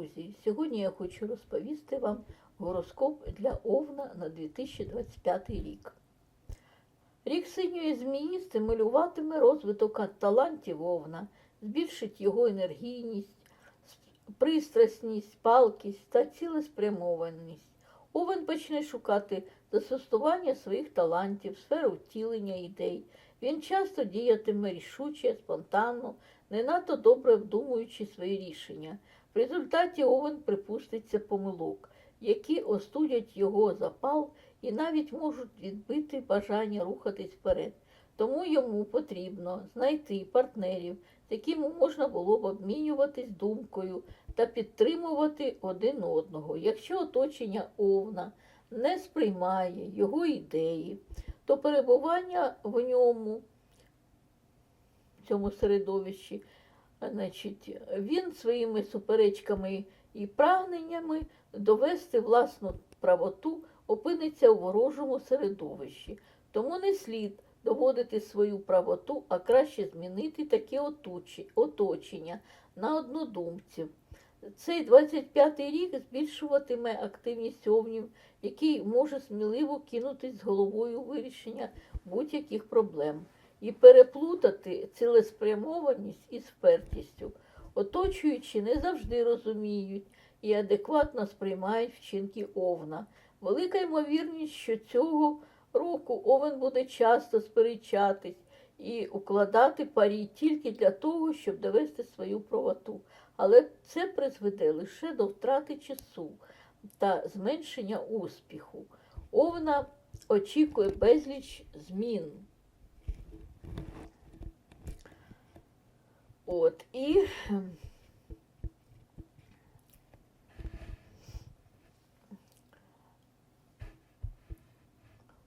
друзі! Сьогодні я хочу розповісти вам гороскоп для Овна на 2025 рік. Рік синьої змії стимулюватиме розвиток талантів Овна, збільшить його енергійність, пристрасність, палкість та цілеспрямованість. Овен почне шукати застосування своїх талантів, сферу втілення ідей. Він часто діятиме рішуче, спонтанно, не надто добре вдумуючи свої рішення. В результаті Овен припуститься помилок, які остудять його запал і навіть можуть відбити бажання рухатись вперед. Тому йому потрібно знайти партнерів, з якими можна було б обмінюватись думкою та підтримувати один одного. Якщо оточення Овна не сприймає його ідеї, то перебування в ньому, в цьому середовищі, значить, він своїми суперечками і прагненнями довести власну правоту опиниться у ворожому середовищі. Тому не слід доводити свою правоту, а краще змінити таке оточення на однодумців. Цей 25-й рік збільшуватиме активність овнів, який може сміливо кинутись з головою вирішення будь-яких проблем і переплутати цілеспрямованість із впертістю. Оточуючи не завжди розуміють і адекватно сприймають вчинки овна. Велика ймовірність, що цього року овен буде часто сперечатись і укладати парі тільки для того, щоб довести свою правоту. Але це призведе лише до втрати часу та зменшення успіху. Овна очікує безліч змін. От, і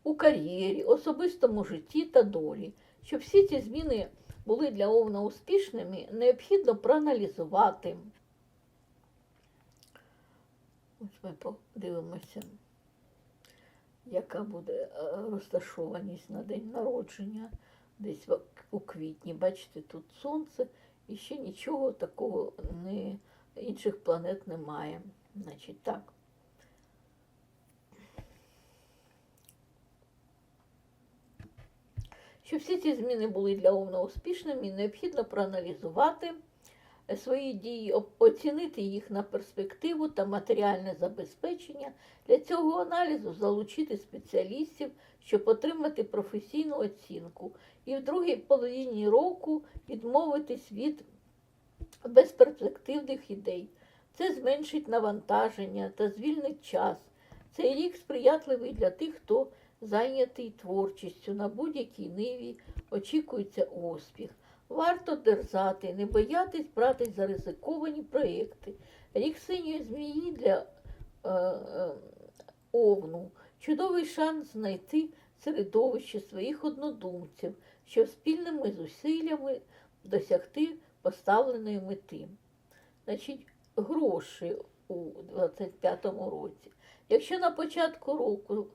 у кар'єрі, особистому житті та долі. Щоб всі ці зміни були для Овна успішними, необхідно проаналізувати. Ось ми подивимося, яка буде е, розташованість на день народження, десь у квітні. Бачите, тут сонце і ще нічого такого не, інших планет немає. Значить, так. Щоб всі ці зміни були для Овна успішними, необхідно проаналізувати свої дії, оцінити їх на перспективу та матеріальне забезпечення. Для цього аналізу залучити спеціалістів, щоб отримати професійну оцінку. І в другій половині року відмовитись від безперспективних ідей. Це зменшить навантаження та звільнить час. Цей рік сприятливий для тих, хто зайнятий творчістю на будь-якій ниві очікується успіх. Варто дерзати, не боятись братись за ризиковані проєкти. Рік синьої змії для е, е, овну чудовий шанс знайти середовище своїх однодумців, щоб спільними зусиллями досягти поставленої мети. Значить, гроші у 25-му році. Якщо на початку року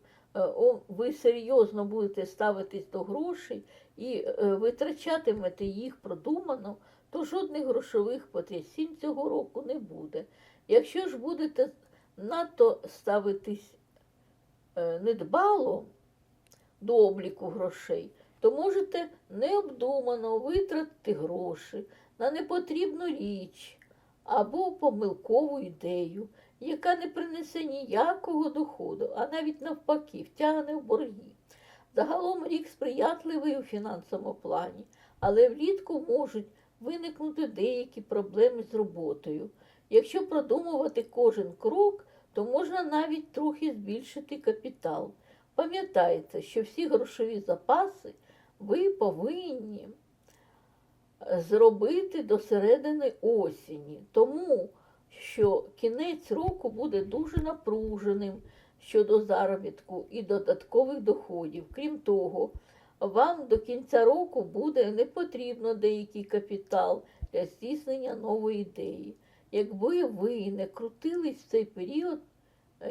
ви серйозно будете ставитись до грошей і витрачатимете їх продумано, то жодних грошових потрясінь цього року не буде. Якщо ж будете надто ставитись недбало до обліку грошей, то можете необдумано витратити гроші на непотрібну річ або помилкову ідею яка не принесе ніякого доходу, а навіть навпаки, втягне в борги. Загалом рік сприятливий у фінансовому плані, але влітку можуть виникнути деякі проблеми з роботою. Якщо продумувати кожен крок, то можна навіть трохи збільшити капітал. Пам'ятайте, що всі грошові запаси ви повинні зробити до середини осені. Тому що кінець року буде дуже напруженим щодо заробітку і додаткових доходів. Крім того, вам до кінця року буде не потрібно деякий капітал для здійснення нової ідеї. Якби ви не крутились в цей період,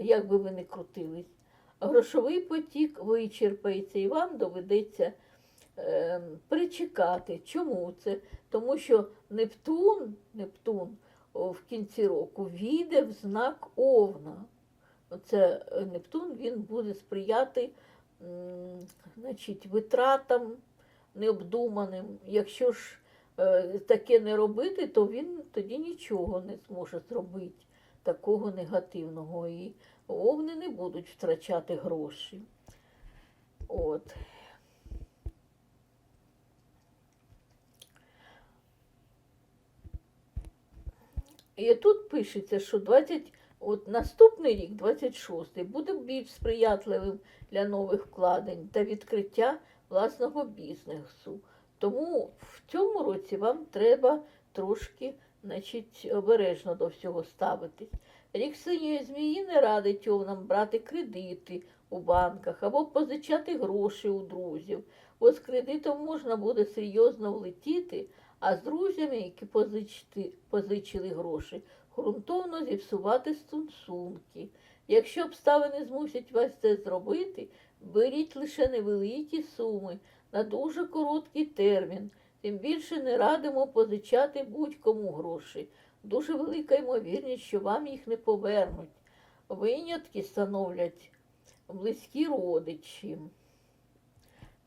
як би ви не крутились, грошовий потік вичерпається і вам доведеться е, перечекати. Чому це? Тому що Нептун, Нептун в кінці року війде в знак Овна. Оце е, Нептун він буде сприяти значить, витратам необдуманим. Якщо ж е, таке не робити, то він тоді нічого не зможе зробити такого негативного. І овни не будуть втрачати гроші. От. І тут пишеться, що 20, от наступний рік, 26-й, буде більш сприятливим для нових вкладень та відкриття власного бізнесу. Тому в цьому році вам треба трошки значить, обережно до всього ставитись. Рік синьої змії не радить овнам брати кредити у банках або позичати гроші у друзів, бо з кредитом можна буде серйозно влетіти, а з друзями, які позичити, позичили гроші, ґрунтовно зіпсувати стосунки. Якщо обставини змусять вас це зробити, беріть лише невеликі суми на дуже короткий термін. Тим більше не радимо позичати будь-кому гроші. Дуже велика ймовірність, що вам їх не повернуть. Винятки становлять близькі родичі.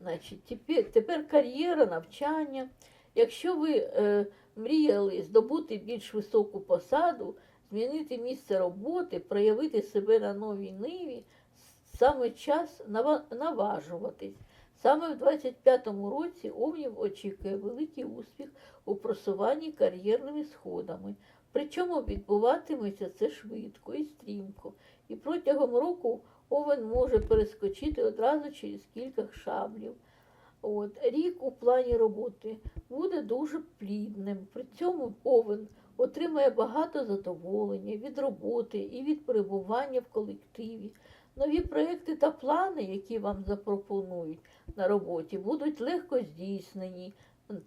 Значить, тепер, тепер кар'єра, навчання. Якщо ви е, мріяли здобути більш високу посаду, змінити місце роботи, проявити себе на новій ниві, саме час наважуватись. Саме в 25-му році Овнів очікує великий успіх у просуванні кар'єрними сходами. Причому відбуватиметься це швидко і стрімко. І протягом року Овен може перескочити одразу через кілька шаблів. От, рік у плані роботи буде дуже плідним. При цьому Овен отримає багато задоволення від роботи і від перебування в колективі. Нові проекти та плани, які вам запропонують на роботі, будуть легко здійснені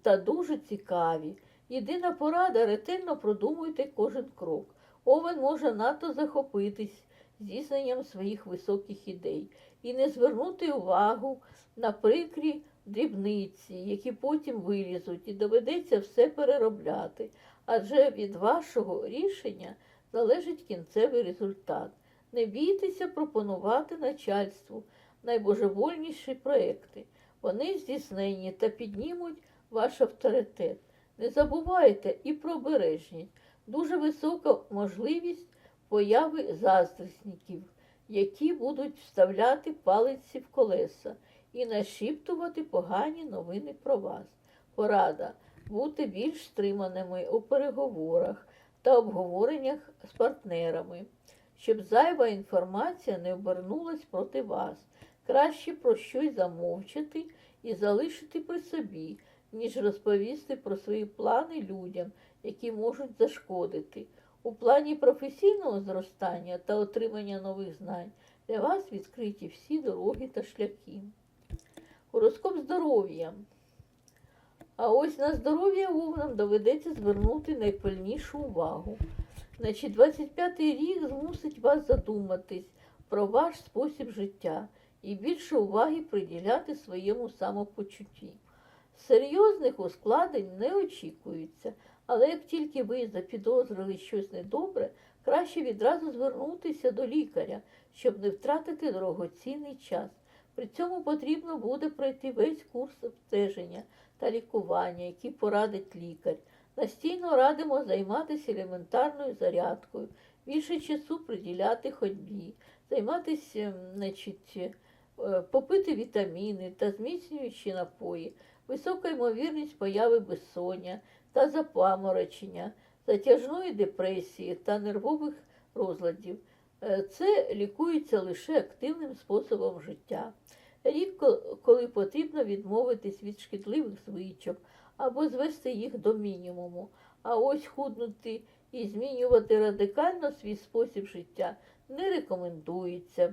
та дуже цікаві. Єдина порада ретельно продумуйте кожен крок. Овен може надто захопитись здійсненням своїх високих ідей і не звернути увагу на прикрі дрібниці, які потім вилізуть, і доведеться все переробляти. Адже від вашого рішення залежить кінцевий результат. Не бійтеся пропонувати начальству найбожевольніші проекти. Вони здійснені та піднімуть ваш авторитет. Не забувайте і про обережність. Дуже висока можливість появи заздрісників, які будуть вставляти палиці в колеса і нашіптувати погані новини про вас. Порада бути більш стриманими у переговорах та обговореннях з партнерами, щоб зайва інформація не обернулась проти вас. Краще про щось замовчати і залишити при собі, ніж розповісти про свої плани людям, які можуть зашкодити. У плані професійного зростання та отримання нових знань для вас відкриті всі дороги та шляхи. Гороскоп здоров'я. А ось на здоров'я овнам доведеться звернути найпильнішу увагу. Значить, 25-й рік змусить вас задуматись про ваш спосіб життя і більше уваги приділяти своєму самопочутті. Серйозних ускладнень не очікується, але як тільки ви запідозрили щось недобре, краще відразу звернутися до лікаря, щоб не втратити дорогоцінний час. При цьому потрібно буде пройти весь курс обстеження та лікування, який порадить лікар. Настійно радимо займатися елементарною зарядкою, більше часу приділяти ходьбі, займатися, значить, е, попити вітаміни та зміцнюючі напої, висока ймовірність появи безсоння та запаморочення, затяжної депресії та нервових розладів. Е, Це лікується лише активним способом життя. Рік, ко- коли потрібно відмовитись від шкідливих звичок або звести їх до мінімуму. А ось худнути і змінювати радикально свій спосіб життя не рекомендується.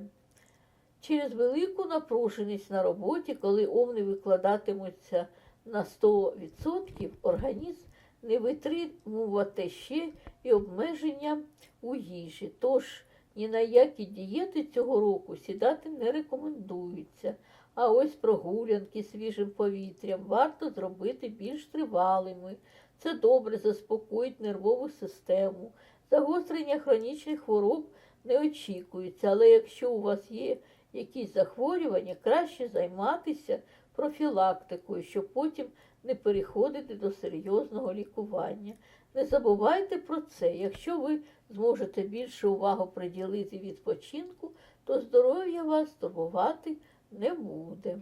Через велику напруженість на роботі, коли овни викладатимуться на 100%, організм не витримувати ще і обмеження у їжі. Тож ні на які дієти цього року сідати не рекомендується. А ось прогулянки свіжим повітрям варто зробити більш тривалими. Це добре заспокоїть нервову систему. Загострення хронічних хвороб не очікується, але якщо у вас є якісь захворювання, краще займатися профілактикою, щоб потім не переходити до серйозного лікування. Не забувайте про це. Якщо ви зможете більше уваги приділити відпочинку, то здоров'я вас турбувати не буде.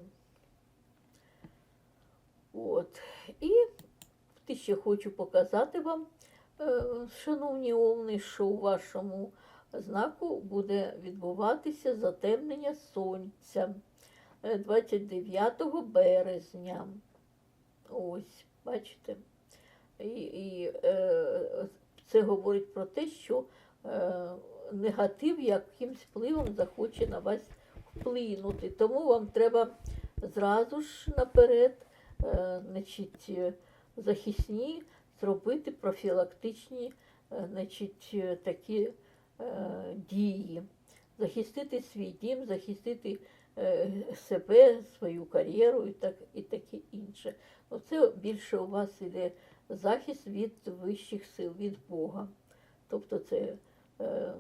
От. І ще хочу показати вам, е, шановні овни, що у вашому знаку буде відбуватися затемнення сонця е, 29 березня. Ось, бачите. І, і е, це говорить про те, що е, негатив якимсь впливом захоче на вас вплинути. Тому вам треба зразу ж наперед е, значить, захисні зробити профілактичні е, значить, такі е, дії. Захистити свій дім, захистити е, себе, свою кар'єру і, так, і таке інше. Оце більше у вас іде захист від вищих сил, від Бога. Тобто це е,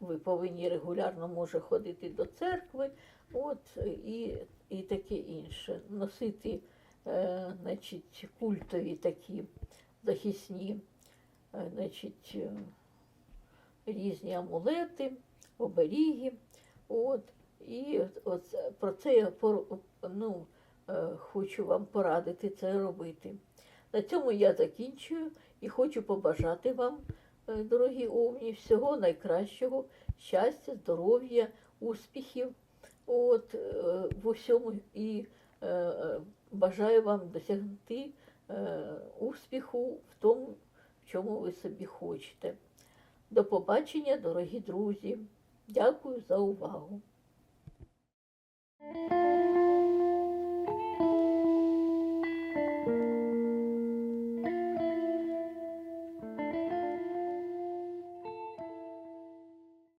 ви повинні регулярно може ходити до церкви, от, і, і таке інше. Носити е, значить, культові такі захисні е, значить, е, різні амулети, оберіги. От, і от, про це я ну, хочу вам порадити це робити. На цьому я закінчую і хочу побажати вам, е, дорогі овні, всього найкращого, щастя, здоров'я, успіхів от, е, в усьому і е, е, бажаю вам досягнути е, успіху в тому, в чому ви собі хочете. До побачення, дорогі друзі. Дякую за увагу.